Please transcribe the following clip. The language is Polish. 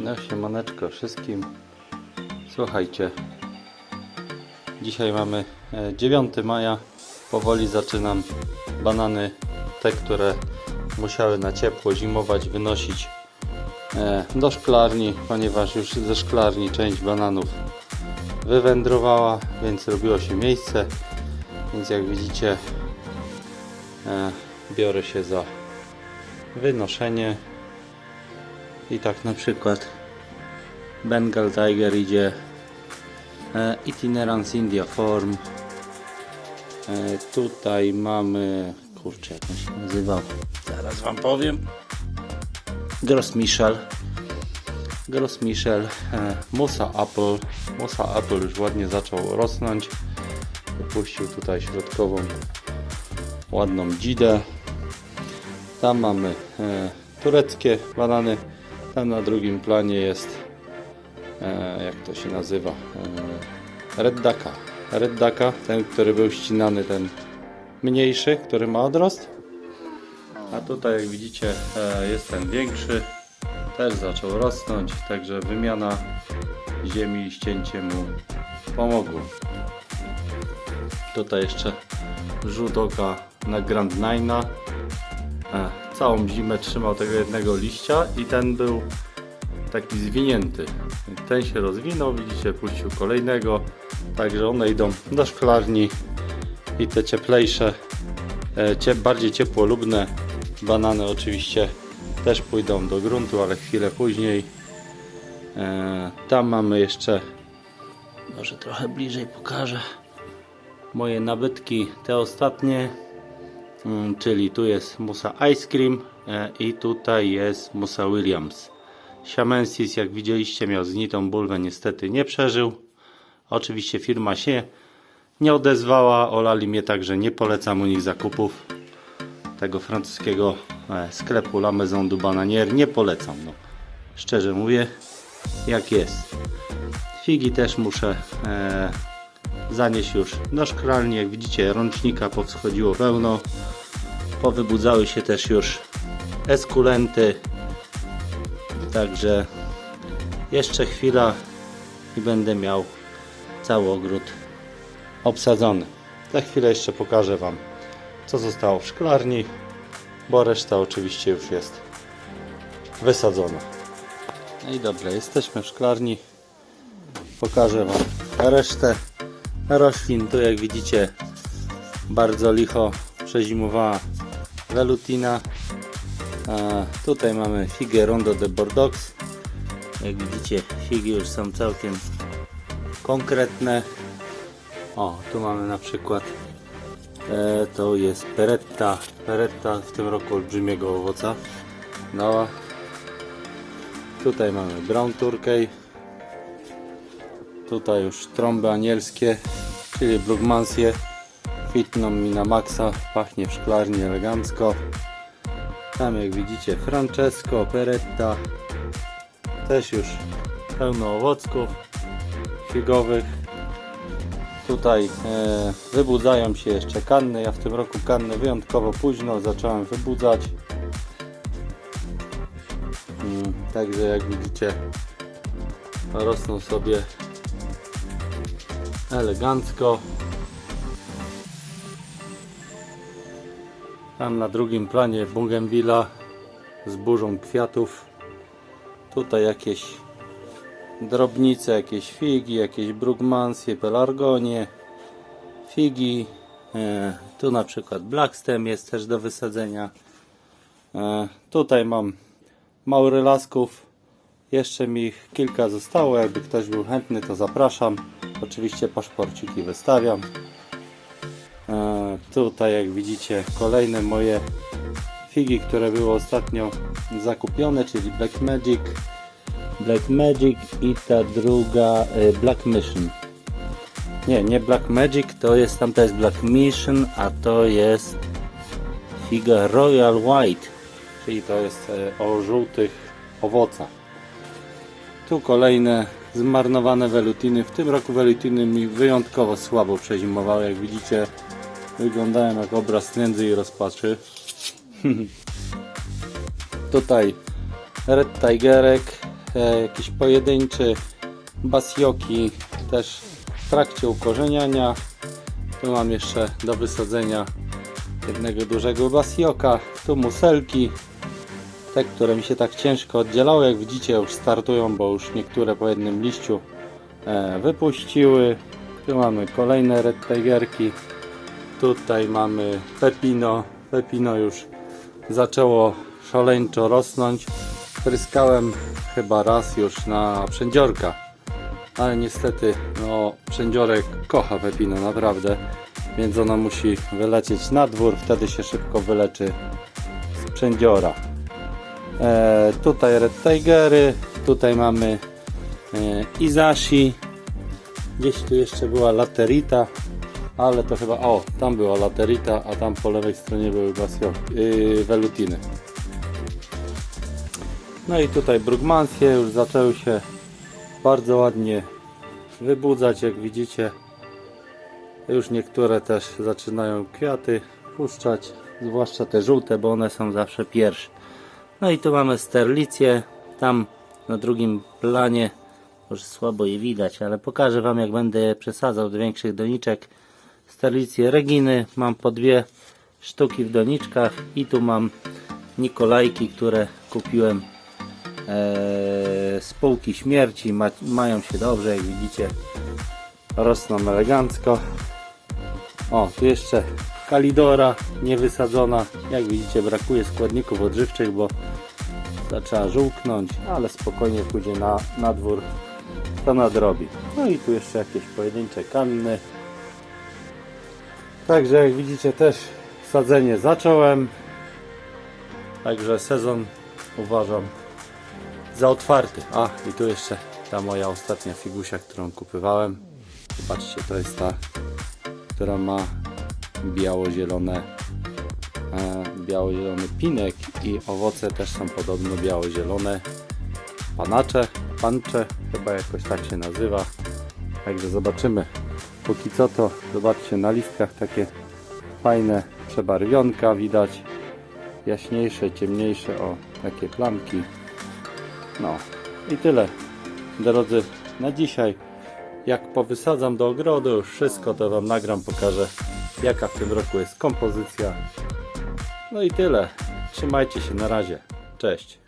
No siemaneczko wszystkim. Słuchajcie. Dzisiaj mamy e, 9 maja. Powoli zaczynam banany, te które musiały na ciepło zimować, wynosić e, do szklarni, ponieważ już ze szklarni część bananów wywędrowała, więc robiło się miejsce. Więc jak widzicie, e, biorę się za wynoszenie. I tak na przykład Bengal Tiger idzie e, Itinerance India Form. E, tutaj mamy, kurczę, jak on się nazywał, zaraz Wam powiem. Gross Michel. Gross Michel, e, Musa Apple. Musa Apple już ładnie zaczął rosnąć. Wypuścił tutaj środkową ładną dzidę. Tam mamy tureckie banany. Tam na drugim planie jest e, jak to się nazywa e, Red Daka. Red Daka, ten który był ścinany, ten mniejszy, który ma odrost. A tutaj jak widzicie e, jest ten większy. Też zaczął rosnąć, także wymiana ziemi i ścięcie mu pomogło. Tutaj jeszcze rzut oka na Grand Nine'a. Całą zimę trzymał tego jednego liścia i ten był taki zwinięty. Ten się rozwinął, widzicie, puścił kolejnego. Także one idą do szklarni i te cieplejsze, e, bardziej ciepłolubne banany oczywiście też pójdą do gruntu, ale chwilę później. E, tam mamy jeszcze, może trochę bliżej pokażę, moje nabytki, te ostatnie. Mm, czyli tu jest Musa Ice Cream e, i tutaj jest Musa Williams. Siamensis, jak widzieliście, miał znitą bulwę, niestety nie przeżył. Oczywiście firma się nie odezwała, olali mnie także nie polecam u nich zakupów tego francuskiego e, sklepu La Maison du Bananier, nie polecam, no. szczerze mówię, jak jest. Figi też muszę e, zanieść już do szklarni. Jak widzicie, rącznika powschodziło pełno. Powybudzały się też już eskulenty. Także jeszcze chwila i będę miał cały ogród obsadzony. Za chwilę jeszcze pokażę Wam, co zostało w szklarni, bo reszta oczywiście już jest wysadzona. No i dobrze, jesteśmy w szklarni. Pokażę Wam resztę roślin. Tu jak widzicie bardzo licho przezimowała velutina. A tutaj mamy figę Rondo de Bordeaux. Jak widzicie figi już są całkiem konkretne. O, tu mamy na przykład e, to jest peretta. Peretta w tym roku olbrzymiego owoca. No, tutaj mamy brown turkey. Tutaj już trąby anielskie, czyli brugmansje. Kwitną mi na maksa, pachnie w szklarni elegancko. Tam jak widzicie Francesco, Peretta. Też już pełno owocków figowych. Tutaj e, wybudzają się jeszcze kanny. Ja w tym roku kanny wyjątkowo późno zacząłem wybudzać. Mm, także jak widzicie rosną sobie elegancko. Tam na drugim planie Bougainvillea z burzą kwiatów. Tutaj jakieś drobnice, jakieś figi, jakieś brugmansje, pelargonie, figi. E, tu na przykład blackstem jest też do wysadzenia. E, tutaj mam maurylasków. Jeszcze mi ich kilka zostało. Jakby ktoś był chętny, to zapraszam. Oczywiście paszporciki wystawiam. E, tutaj jak widzicie kolejne moje figi, które były ostatnio zakupione, czyli Black Magic. Black Magic i ta druga e, Black Mission. Nie, nie Black Magic, to jest tamta jest Black Mission, a to jest figa Royal White, czyli to jest e, o żółtych owocach. Tu kolejne zmarnowane welutiny. W tym roku welutiny mi wyjątkowo słabo przezimowały. Jak widzicie, wyglądają jak obraz nędzy i rozpaczy. Tutaj Red Tigerek, e, jakiś pojedynczy basioki też w trakcie ukorzeniania. Tu mam jeszcze do wysadzenia jednego dużego basioka, tu muselki, te, które mi się tak ciężko oddzielały, jak widzicie już startują, bo już niektóre po jednym liściu e, wypuściły. Tu mamy kolejne red tigerki, tutaj mamy pepino, pepino już zaczęło szaleńczo rosnąć. Pryskałem chyba raz już na przędziorka, ale niestety no, przędziorek kocha pepino naprawdę, więc ona musi wylecieć na dwór, wtedy się szybko wyleczy z przędziora. E, tutaj Red Tigery, tutaj mamy e, Izashi, gdzieś tu jeszcze była Laterita, ale to chyba, o, tam była Laterita, a tam po lewej stronie były basio, yy, Velutiny. No i tutaj Brugmansje już zaczęły się bardzo ładnie wybudzać, jak widzicie. Już niektóre też zaczynają kwiaty puszczać, zwłaszcza te żółte, bo one są zawsze pierwsze. No i tu mamy sterlicję, tam na drugim planie, może słabo je widać, ale pokażę Wam jak będę przesadzał do większych doniczek. Sterlicję Reginy, mam po dwie sztuki w doniczkach i tu mam Nikolajki, które kupiłem e, z półki śmierci, Ma, mają się dobrze, jak widzicie, rosną elegancko. O, tu jeszcze kalidora niewysadzona. Jak widzicie, brakuje składników odżywczych, bo zaczęła żółknąć, ale spokojnie pójdzie na, na dwór, to nadrobi. No i tu jeszcze jakieś pojedyncze kanny. Także jak widzicie też sadzenie zacząłem. Także sezon uważam za otwarty. A i tu jeszcze ta moja ostatnia figusia, którą kupywałem. Zobaczcie, to jest ta, która ma biało-zielone biało-zielony pinek i owoce też są podobno biało-zielone. Panacze, pancze, chyba jakoś tak się nazywa. Także zobaczymy. Póki co to zobaczcie na listkach takie fajne przebarwionka widać. Jaśniejsze, ciemniejsze, o takie plamki. No i tyle. Drodzy, na dzisiaj. Jak powysadzam do ogrodu wszystko, to Wam nagram, pokażę jaka w tym roku jest kompozycja. No i tyle. Trzymajcie się na razie. Cześć.